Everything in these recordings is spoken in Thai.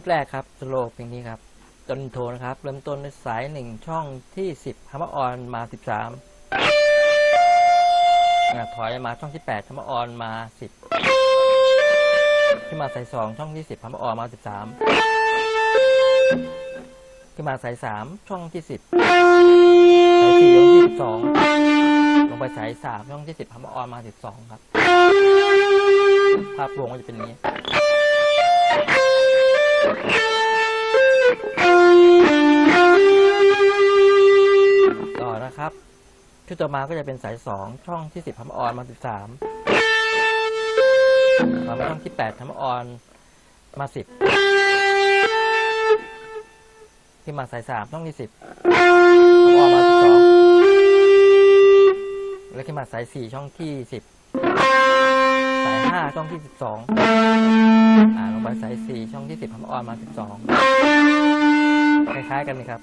ดแรกครับสโลเพลงนี้ครับต้นโทนะครับ เริ่มต้นด้วยสายหนึ่งช่องที่สิบฮัมเมออนมาสิบสามถอยมาช่องที่แปดฮัมเมออนมาสิบขึ้นมาสายสองช่องที่สิบฮัมเมออนมาสิบสามขึ้นมาสายสามช่องที่สิบสายสี่ช่องที่สิบสองลงไปสายสามช่องที่สิบฮัมเมออนมาสิบสองครับ ภาพรวมก็จะเป็นนี้ ต่อนะครับ ชุดต่อมาก็จะเป็นสายสองช่องที่สิบทำออนมาสิบสามต่อมาช่องที่แปดทำออนมาสิบที่มาสายสามช่องที่สิบทำออนมาสิบสองแล้วขึ้นมาสายสี่ช่องที่สิบ สายห้าช่องที่สิบสองอ่าลงไปสายสี่ช่องที่สิบทำออนมาสิบสองคล้ายๆกันเลยครับ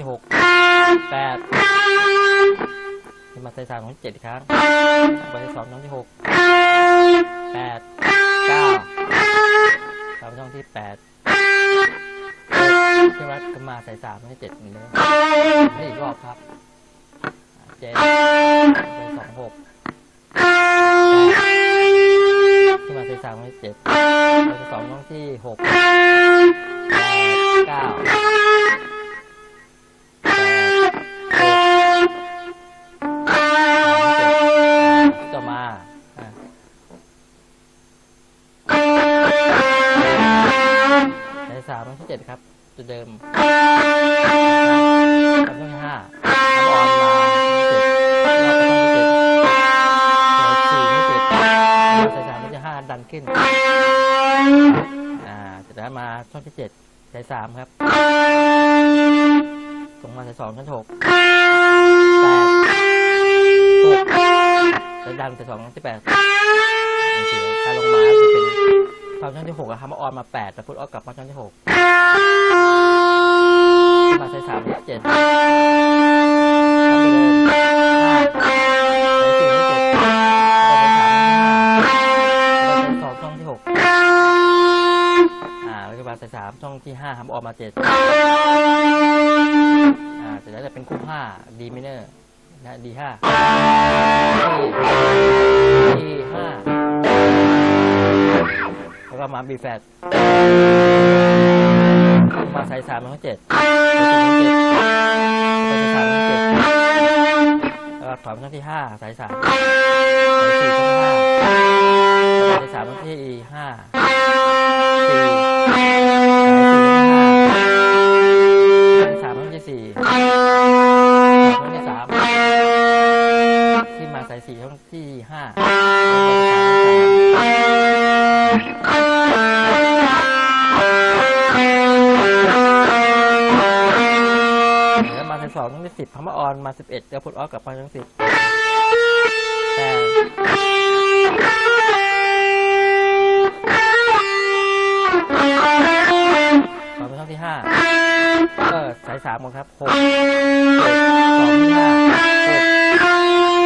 สองช่องที่หกแปดมาสายสามช่องเจ็ดอีกครั้งไปสายสองช่องที่หกแปดเก้าตามช่องที่แปดขึ้นมาขึ้นมาสายสามช่องที่เจ็ดเหมือนเดิมนี่อีกรอบครับเจ็ดไปสองหกขึ้นมาสายสามช่องที่เจ็ดไปสองช่องที่หกแปดเก้า ขึ้นอ่าจากนั้นมาช่องที่เจ็ดสายสามครับส่งมาสายสองช่องที่หกแปดหกสายดันสายสองช่องที่แปดโอเคการลงมาจะเป็นตอนช่องที่หกอะครับมาออนมาแปดแต่พุทธออกกลับมาช่องที่หกมาสายสามที่เจ็ด สายสามช่องที่ห้าทำออกมาเจ็ดอ่าเสร็จแล้วจะเป็นคู่ห้าดีมิเนอร์นะดีห้าดีห้าแล้วก็มาบีแฟตมาสายสามช่องเจ็ดสายสามช่องเจ็ดแล้วก็ถอนช่องที่ห้าสายสามสายสี่ช่องห้าสายสามช่องที่ห้าสี่ มออนมาสิบเอ็ดแล้วพุทออฟกลับมาช่องสิบแต่ต่อไปช่องที่ห้าเออสายสามหมดครับหกเจ็ดสองที่ห้าห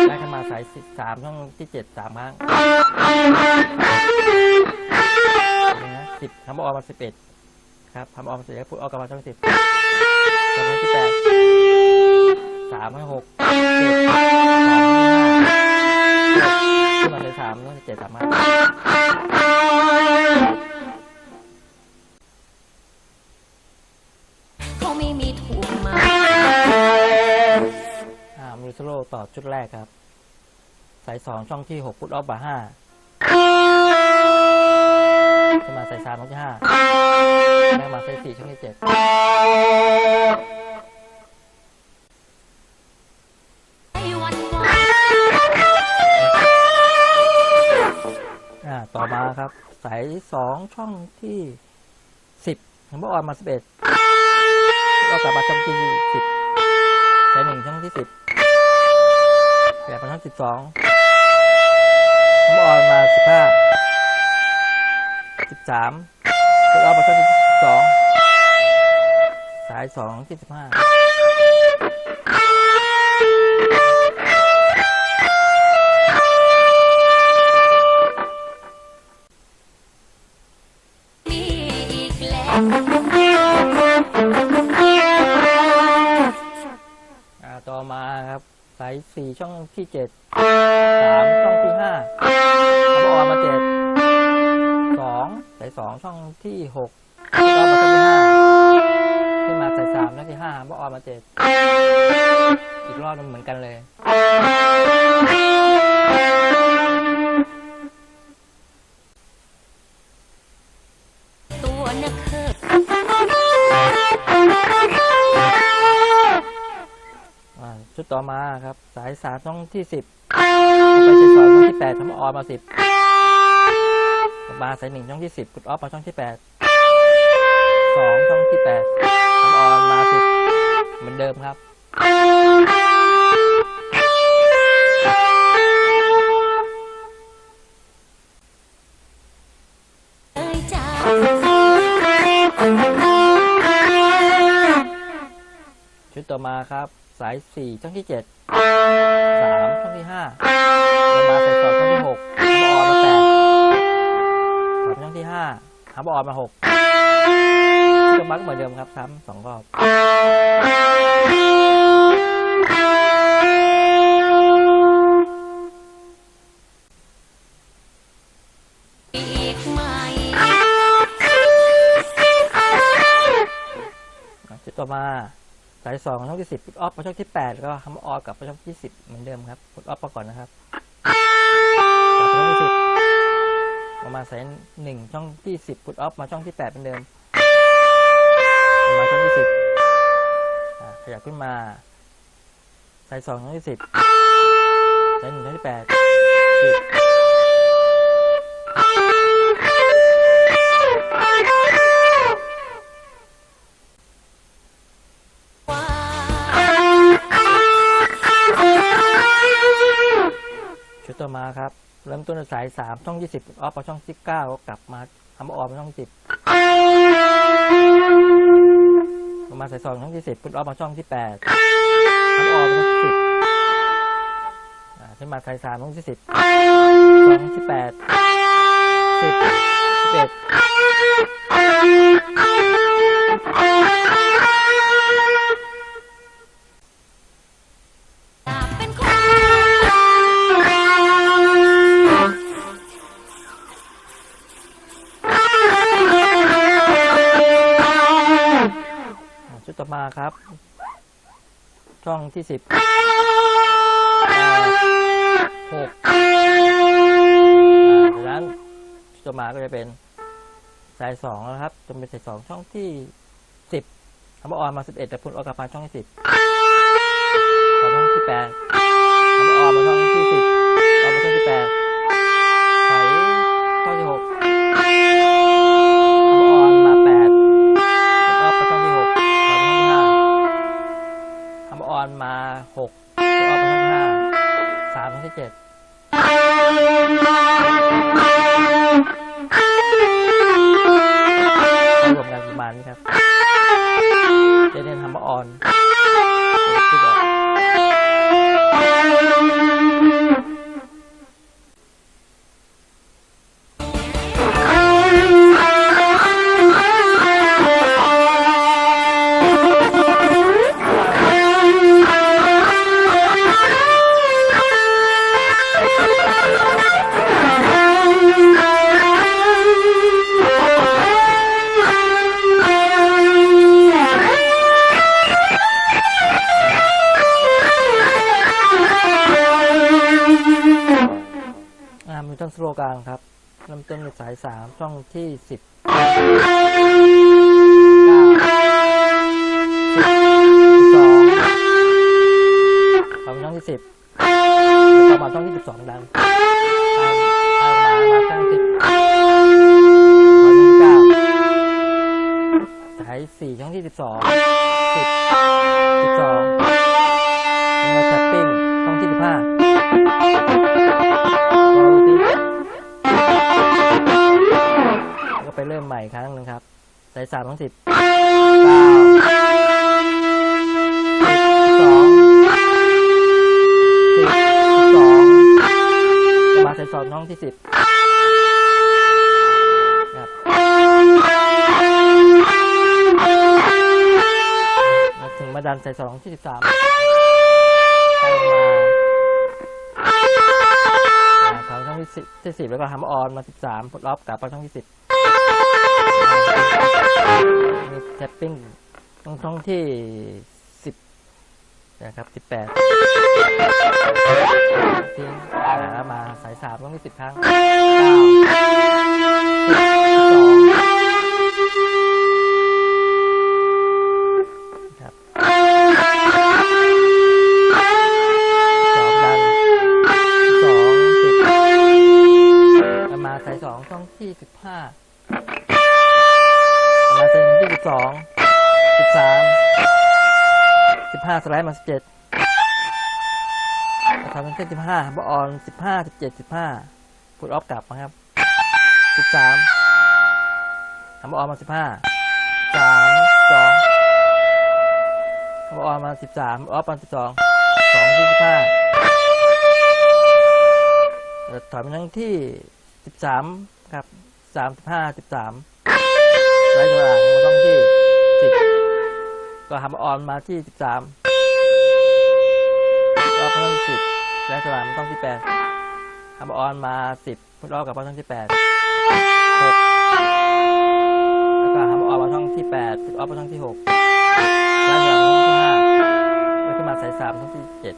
กได้ขึ้นมาสายสิบสามช่องที่เจ็ดสามครั้งนี่นะสิบทำออกมาสิบเอ็ดครับทำออกมาสิบเอ็ดพูดออกกลับมาช่องสิบช่องที่แปด ชุดแรกครับ สายสองช่องที่หกพุทออฟบาห้าจะมาสายสามช่องที่ห้าแม่มาสายสี่ช่องที่เจ็ดอ่าต่อมาครับ สายสองช่องที่สิบผมบอกออนมาสิบเอ็ดก็กลับมาช่องที่สิบสายหนึ่งช่องที่สิบ สิบสองผมออนมาสิบห้าสิบสามก็ออนมาทั้งสิบสองสายสองที่สิบห้า ช่องที่เจ็ดสามช่องที่ห้าบอออนมาเจ็ดสองสายสองช่องที่หกบอมาช่องที่ห้าขึ้นมาสายสามช่องที่ห้าบอออนมาเจ็ดอีกรอบนึงเหมือนกันเลย ดต่อมาครับ สายสามช่องที่สิบไปสายสองช่องที่แปดทำออนมาสิบมาสายหนึ่งช่องที่สิบกดออฟมาช่องที่แปดสองช่องที่แปดทำออนมาสิบเหมือนเดิมครับ ต่อมาครับ สายสี่ช่องที่เจ็ดสามช่องที่ห้าลงมาสายสองช่องที่หกทำออนมาแปดสามช่องที่ห้าทำออนมาหกชุดต่อมาก็เหมือนเดิมครับซ้ำสองรอบอีกไหมชุดต่อมา สายสองช่องที่สิบพุทออฟมาช่องที่แปดแล้วก็ทำออนกลับมาช่องที่สิบเหมือนเดิมครับพุทออฟมาก่อนนะครับกลับมาช่องที่สิบประมาณสายหนึ่งช่องที่สิบพุทออฟมาช่องที่แปดเหมือนเดิมมาช่องที่สิบขยับขึ้นมาสายสองช่องที่สิบสายหนึ่งช่องที่แปดสิบ เริ่มต้นสายสามช่องยี่สิบออฟมาช่องที่เก้าก็กลับมาทำออนมาช่องสิบประมาสายสองช่องที่สิบพุทออฟมาช่องที่แปดทำออนมาช่องสิบอ่าขึ้นมาสายสามช่องที่สิบช่องที่แปดสิบสิบเอ็ด ต่อมาครับ ช่องที่สิบหกอ่าดังนั้นต่อมาก็จะเป็นสายสองนะครับจะเป็นสายสองช่องที่สิบทำออนมาสิบเอ็ดแต่พุทออกกลับมาช่องที่สิบช่องที่แปดทำออนมาช่องที่สิบออกมาช่องที่แปด สโลกางครับลำต้นสายสามช่องที่สิบสองของช่องที่สิบต่อมาช่องที่สิบสองดังเามาช่องสิบช่องที่เก้าสายสี่ช่องที่สิบสองสิบสิบสองเนื้อแท็ปปิ้งช่องที่สิบห้า ไปเริ่มใหม่ครั้งหนึ่งครับ สายสามทั้งสิบเก้าสองสิบสองมาสายสองท้องที่สิบครับมาถึงมาดันใส่สองที่สิบสามทางช่องที่สิบสิบสี่แล้วก็ทำออนมาสิบสามพุดล็อกกลับไปช่องที่สิบ มีแท็ปปิ้งตรงท่องที่สิบนะครับสิบแปดทิ้งแล้วมาสายสามต้องที่สิบครั้งเก้าาสไลด์มาสิบเจ็ดทำเป็นเส้นสิบห้าบออนสิบห้าสิบเจ็ดสิบห้าพุทออฟกลับนะครับสิบสามทำบออนมาสิบห้าสามสองทำบออนมาสิบสามออฟมาสิบสองสองที่สิบห้าถอยไปทั้งที่สิบสามครับสามสิบห้าสิบสามไว้ตัวหลังมาต้องที่สิบก็ทำออนมาที่สิบสาม สิบไว้วหลังมต้องที่แปดทำออนมาสิบพุทรอบกับมาต้องที่แปดหกแล้วก็ทำออนมาช่องที่แปดพุทรอบมาช่องที่หกแล้วหลังมาช่องที่ห้าแล้วก็มาสายสามช่องที่เจ็ด